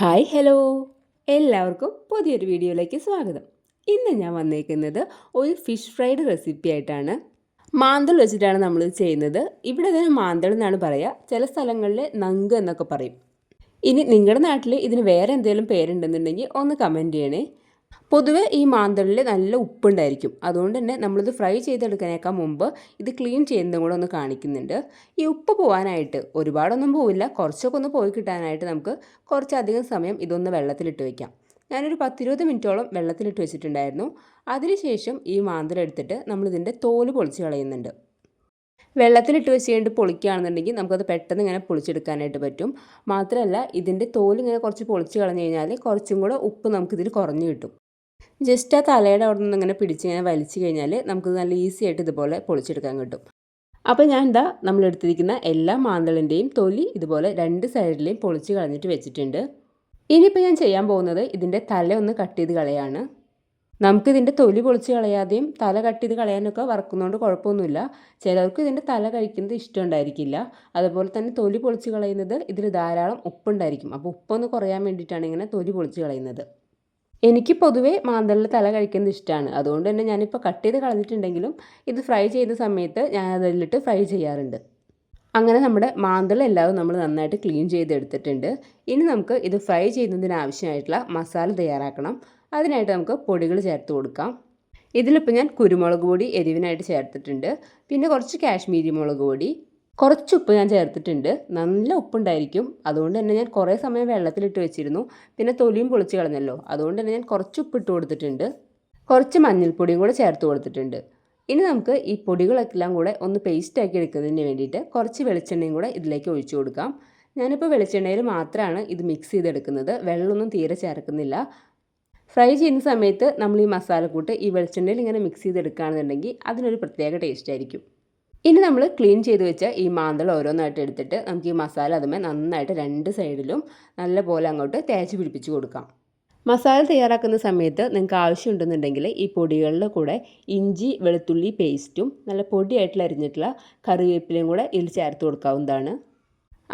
Hi hello. എല്ലാവർക്കും പുതിയൊരു വീഡിയോയിലേക്ക് സ്വാഗതം. ഇന്ന് ഞാൻ വന്നേക്കുന്നത് ഒരു ഫിഷ് ഫ്രൈഡ് റെസിപ്പി ആയിട്ടാണ്. മാന്തൾ വെച്ചിട്ടാണ് നമ്മൾ ചെയ്യുന്നത്. ഇവിടെ ഇതിന് മാന്തൾ എന്നാണ് പറയുക ചില സ്ഥലങ്ങളിൽ നങ്ക് എന്നൊക്കെ പറയും. ഇനി നിങ്ങളുടെ നാട്ടിൽ ഇതിന് വേറെ എന്തെങ്കിലും പേരുണ്ടെന്നുണ്ടെങ്കിൽ ഒന്ന് കമന്റ് ചെയ്യണേ. പൊതുവേ ഈ മാന്തളിൽ നല്ല ഉപ്പുണ്ടായിരിക്കും. അതുകൊണ്ട് തന്നെ നമ്മളിത് ഫ്രൈ ചെയ്തെടുക്കാനേക്കാൾ മുമ്പ് ഇത് ക്ലീൻ ചെയ്യുന്നതും കൂടെ ഒന്ന് കാണിക്കുന്നുണ്ട്. ഈ ഉപ്പ് പോകാനായിട്ട് ഒരുപാടൊന്നും പോവില്ല. കുറച്ചൊക്കെ ഒന്ന് പോയി കിട്ടാനായിട്ട് നമുക്ക് കുറച്ചധികം സമയം ഇതൊന്ന് വെള്ളത്തിലിട്ട് വയ്ക്കാം ഞാനൊരു പത്തിരുപത് മിനിറ്റോളം വെള്ളത്തിലിട്ട് വെച്ചിട്ടുണ്ടായിരുന്നു. അതിനുശേഷം ഈ മാന്തളെടുത്തിട്ട് നമ്മളിതിന്റെ തോൽ പൊളിച്ച് കളയുന്നുണ്ട്. വെള്ളത്തിലിട്ട് വെച്ച് കഴിഞ്ഞിട്ട് പൊളിക്കുകയാണെന്നുണ്ടെങ്കിൽ നമുക്കത് പെട്ടെന്ന് ഇങ്ങനെ പൊളിച്ചെടുക്കാനായിട്ട് പറ്റും. മാത്രമല്ല ഇതിന്റെ തോലിങ്ങനെ കുറച്ച് പൊളിച്ച് കളഞ്ഞു കഴിഞ്ഞാൽ കുറച്ചും കൂടെ ഉപ്പ് നമുക്കിതിൽ കുറഞ്ഞു കിട്ടും. ജസ്റ്റ് ആ തലയുടെ അവിടെ നിന്ന് ഇങ്ങനെ പിടിച്ച് ഇങ്ങനെ വലിച്ചു കഴിഞ്ഞാൽ നമുക്ക് നല്ല ഈസി ആയിട്ട് ഇതുപോലെ പൊളിച്ചെടുക്കാൻ കിട്ടും. അപ്പോൾ ഞാൻ എന്താ നമ്മൾ എടുത്തിരിക്കുന്ന എല്ലാ മാന്തളിന്റെയും തൊലി ഇതുപോലെ രണ്ട് സൈഡിലെയും പൊളിച്ച് കളഞ്ഞിട്ട് വെച്ചിട്ടുണ്ട്. ഇനിയിപ്പോൾ ഞാൻ ചെയ്യാൻ പോകുന്നത് ഇതിന്റെ തല ഒന്ന് കട്ട് ചെയ്ത് കളയാണ്. നമുക്കിതിന്റെ തൊലി പൊളിച്ച് കളയാതെയും തല കട്ട് ചെയ്ത് കളയാനൊക്കെ വറക്കുന്നതുകൊണ്ട് കുഴപ്പമൊന്നുമില്ല. ചിലർക്ക് ഇതിന്റെ തല കഴിക്കുന്നത് ഇഷ്ടമുണ്ടായിരിക്കില്ല അതുപോലെ തന്നെ തൊലി പൊളിച്ച് കളയുന്നത് ഇതിൽ ധാരാളം ഉപ്പുണ്ടായിരിക്കും. അപ്പോൾ ഉപ്പൊന്ന് കുറയാൻ വേണ്ടിയിട്ടാണ് ഇങ്ങനെ തൊലി പൊളിച്ച് കളയുന്നത്. എനിക്ക് പൊതുവേ മാന്തളിൽ തല കഴിക്കുന്നത് ഇഷ്ടമാണ്. അതുകൊണ്ട് തന്നെ ഞാനിപ്പോൾ കട്ട് ചെയ്ത് കളഞ്ഞിട്ടുണ്ടെങ്കിലും ഇത് ഫ്രൈ ചെയ്യുന്ന സമയത്ത് ഞാൻ അതിലിട്ട് ഫ്രൈ ചെയ്യാറുണ്ട്. അങ്ങനെ നമ്മുടെ മാന്തൾ എല്ലാവരും നമ്മൾ നന്നായിട്ട് ക്ലീൻ ചെയ്തെടുത്തിട്ടുണ്ട്. ഇനി നമുക്ക് ഇത് ഫ്രൈ ചെയ്യുന്നതിന് ആവശ്യമായിട്ടുള്ള മസാല തയ്യാറാക്കണം. അതിനായിട്ട് നമുക്ക് പൊടികൾ ചേർത്ത് കൊടുക്കാം. ഇതിലിപ്പോൾ ഞാൻ കുരുമുളക് പൊടി എരിവിനായിട്ട് ചേർത്തിട്ടുണ്ട്. പിന്നെ കുറച്ച് കാശ്മീരി മുളക് പൊടി. കുറച്ച് ഉപ്പ് ഞാൻ ചേർത്തിട്ടുണ്ട്. നല്ല ഉപ്പുണ്ടായിരിക്കും. അതുകൊണ്ട് തന്നെ ഞാൻ കുറേ സമയം വെള്ളത്തിലിട്ട് വെച്ചിരുന്നു. പിന്നെ തൊലിയും പൊളിച്ച് കളഞ്ഞല്ലോ. അതുകൊണ്ട് തന്നെ ഞാൻ കുറച്ച് ഉപ്പ് ഇട്ട് കൊടുത്തിട്ടുണ്ട്. കുറച്ച് മഞ്ഞൾപ്പൊടിയും കൂടെ ചേർത്ത് കൊടുത്തിട്ടുണ്ട്. ഇനി നമുക്ക് ഈ പൊടികളെല്ലാം കൂടെ ഒന്ന് പേസ്റ്റാക്കി എടുക്കുന്നതിന് വേണ്ടിയിട്ട് കുറച്ച് വെളിച്ചെണ്ണയും കൂടെ ഇതിലേക്ക് ഒഴിച്ചു കൊടുക്കാം. ഞാനിപ്പോൾ വെളിച്ചെണ്ണയിൽ മാത്രമാണ് ഇത് മിക്സ് ചെയ്തെടുക്കുന്നത്. വെള്ളമൊന്നും തീരെ ചേർക്കുന്നില്ല. ഫ്രൈ ചെയ്യുന്ന സമയത്ത് നമ്മൾ ഈ മസാല കൂട്ട് ഈ വെളിച്ചെണ്ണയിൽ ഇങ്ങനെ മിക്സ് ചെയ്തെടുക്കുകയാണെന്നുണ്ടെങ്കിൽ അതിനൊരു പ്രത്യേക ടേസ്റ്റ് ആയിരിക്കും. ഇനി നമ്മൾ ക്ലീൻ ചെയ്ത് വെച്ച ഈ മാന്തൾ ഓരോന്നായിട്ട് എടുത്തിട്ട് നമുക്ക് ഈ മസാല അതുമേ നന്നായിട്ട് രണ്ട് സൈഡിലും നല്ലപോലെ അങ്ങോട്ട് തേച്ച് പിടിപ്പിച്ച് കൊടുക്കാം. മസാല തയ്യാറാക്കുന്ന സമയത്ത് നിങ്ങൾക്ക് ആവശ്യമുണ്ടെന്നുണ്ടെങ്കിൽ ഈ പൊടികളിൽ കൂടെ ഇഞ്ചി വെളുത്തുള്ളി പേസ്റ്റും നല്ല പൊടിയായിട്ടുള്ള അരിഞ്ഞിട്ടുള്ള കറിവേപ്പിലയും കൂടെ ഇതിൽ ചേർത്ത് കൊടുക്കാവുന്നതാണ്.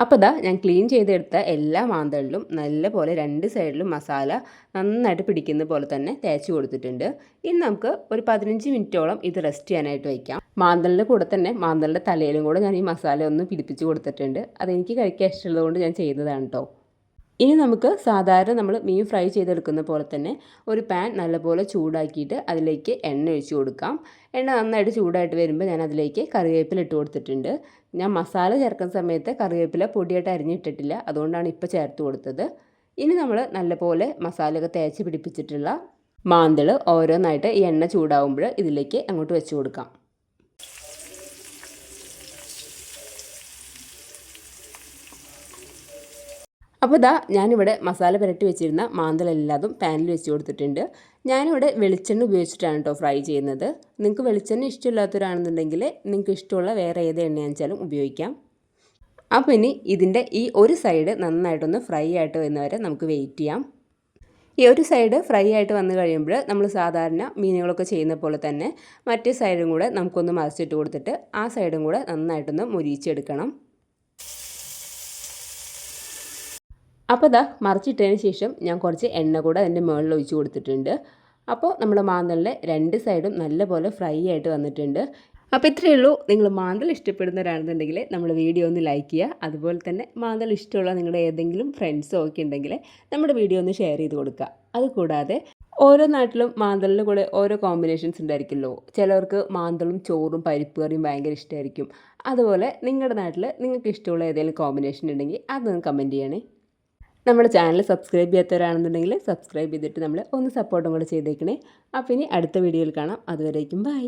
അപ്പോൾ ഇതാ ഞാൻ ക്ലീൻ ചെയ്തെടുത്ത എല്ലാ മാന്തളിലും നല്ലപോലെ രണ്ട് സൈഡിലും മസാല നന്നായിട്ട് പിടിക്കുന്ന പോലെ തന്നെ തേച്ച് കൊടുത്തിട്ടുണ്ട്. ഇനി നമുക്ക് ഒരു പതിനഞ്ച് മിനിറ്റോളം ഇത് റെസ്റ്റ് ചെയ്യാനായിട്ട് വയ്ക്കാം മാന്തളിന്റെ കൂടെ തന്നെ മാന്തളിന്റെ തലയിലും കൂടെ ഞാൻ ഈ മസാല ഒന്ന് പിടിപ്പിച്ച് കൊടുത്തിട്ടുണ്ട്. അതെനിക്ക് കഴിക്കാൻ ഇഷ്ടമുള്ളതുകൊണ്ട് ഞാൻ ചെയ്യുന്നതാണ് കേട്ടോ ഇനി നമുക്ക് സാധാരണ നമ്മൾ മീൻ ഫ്രൈ ചെയ്തെടുക്കുന്ന പോലെ തന്നെ ഒരു പാൻ നല്ലപോലെ ചൂടാക്കിയിട്ട് അതിലേക്ക് എണ്ണ ഒഴിച്ചു കൊടുക്കാം. എണ്ണ നന്നായിട്ട് ചൂടായിട്ട് വരുമ്പോൾ ഞാൻ അതിലേക്ക് കറിവേപ്പില ഇട്ട് കൊടുത്തിട്ടുണ്ട്. ഞാൻ മസാല ചേർക്കുന്ന സമയത്ത് കറിവേപ്പില പൊടിയായിട്ട് അരിഞ്ഞിട്ടിട്ടില്ല. അതുകൊണ്ടാണ് ഇപ്പോൾ ചേർത്ത് കൊടുത്തത്. ഇനി നമ്മൾ നല്ലപോലെ മസാലയൊക്കെ തേച്ച് പിടിപ്പിച്ചിട്ടുള്ള മാന്തൾ ഓരോന്നായിട്ട് ഈ എണ്ണ ചൂടാവുമ്പോൾ ഇതിലേക്ക് അങ്ങോട്ട് വെച്ച് കൊടുക്കാം. അപ്പോൾ ഇതാ ഞാനിവിടെ മസാല പുരട്ടി വെച്ചിരുന്ന മാന്തലെല്ലാതും പാനിൽ വെച്ച് കൊടുത്തിട്ടുണ്ട്. ഞാനിവിടെ വെളിച്ചെണ്ണ ഉപയോഗിച്ചിട്ടാണ് കേട്ടോ ഫ്രൈ ചെയ്യുന്നത്. നിങ്ങൾക്ക് വെളിച്ചെണ്ണ ഇഷ്ടമില്ലാത്തവരാണെന്നുണ്ടെങ്കിൽ നിങ്ങൾക്ക് ഇഷ്ടമുള്ള വേറെ ഏത് എണ്ണയാണെന്ന് ഉപയോഗിക്കാം. അപ്പോൾ ഇനി ഇതിന്റെ ഈ ഒരു സൈഡ് നന്നായിട്ടൊന്ന് ഫ്രൈ ആയിട്ട് വരുന്നവരെ നമുക്ക് വെയിറ്റ് ചെയ്യാം. ഈ ഒരു സൈഡ് ഫ്രൈ ആയിട്ട് വന്നു കഴിയുമ്പോൾ നമ്മൾ സാധാരണ മീനുകളൊക്കെ ചെയ്യുന്ന പോലെ തന്നെ മറ്റേ സൈഡും കൂടെ നമുക്കൊന്ന് മറിച്ചിട്ട് കൊടുത്തിട്ട് ആ സൈഡും കൂടെ നന്നായിട്ടൊന്ന് മുരിച്ചെടുക്കണം അപ്പോൾ ഇതാ മറിച്ചിട്ടതിന് ശേഷം ഞാൻ കുറച്ച് എണ്ണ കൂടെ അതിന്റെ മുകളിൽ ഒഴിച്ച് കൊടുത്തിട്ടുണ്ട്. അപ്പോൾ നമ്മുടെ മാന്തലിന്റെ രണ്ട് സൈഡും നല്ലപോലെ ഫ്രൈ ആയിട്ട് വന്നിട്ടുണ്ട്. അപ്പോൾ ഇത്രയേ ഉള്ളൂ. നിങ്ങൾ മാന്തൽ ഇഷ്ടപ്പെടുന്നവരാണെന്നുണ്ടെങ്കിൽ നമ്മൾ വീഡിയോ ഒന്ന് ലൈക്ക് ചെയ്യുക. അതുപോലെ തന്നെ മാന്തൽ ഇഷ്ടമുള്ള നിങ്ങളുടെ ഏതെങ്കിലും ഫ്രണ്ട്സോ ഒക്കെ ഉണ്ടെങ്കിൽ നമ്മുടെ വീഡിയോ ഒന്ന് ഷെയർ ചെയ്ത് കൊടുക്കുക. അതുകൂടാതെ ഓരോ നാട്ടിലും മാന്തലിന്റെ കൂടെ ഓരോ കോമ്പിനേഷൻസ് ഉണ്ടായിരിക്കുമല്ലോ. ചിലവർക്ക് മാന്തളും ചോറും പരിപ്പ് കറിയും ഭയങ്കര ഇഷ്ടമായിരിക്കും. അതുപോലെ നിങ്ങളുടെ നാട്ടിൽ നിങ്ങൾക്ക് ഇഷ്ടമുള്ള ഏതെങ്കിലും കോമ്പിനേഷൻ ഉണ്ടെങ്കിൽ അതൊന്ന് കമന്റ് ചെയ്യണേ. നമ്മുടെ ചാനൽ സബ്സ്ക്രൈബ് ചെയ്യാത്തവരാണെന്നുണ്ടെങ്കിൽ സബ്സ്ക്രൈബ് ചെയ്തിട്ട് നമ്മൾ ഒന്ന് സപ്പോർട്ടും കൂടെ ചെയ്തേക്കണേ. അപ്പോൾ ഇനി അടുത്ത വീഡിയോയിൽ കാണാം. അതുവരേക്കും ബൈ.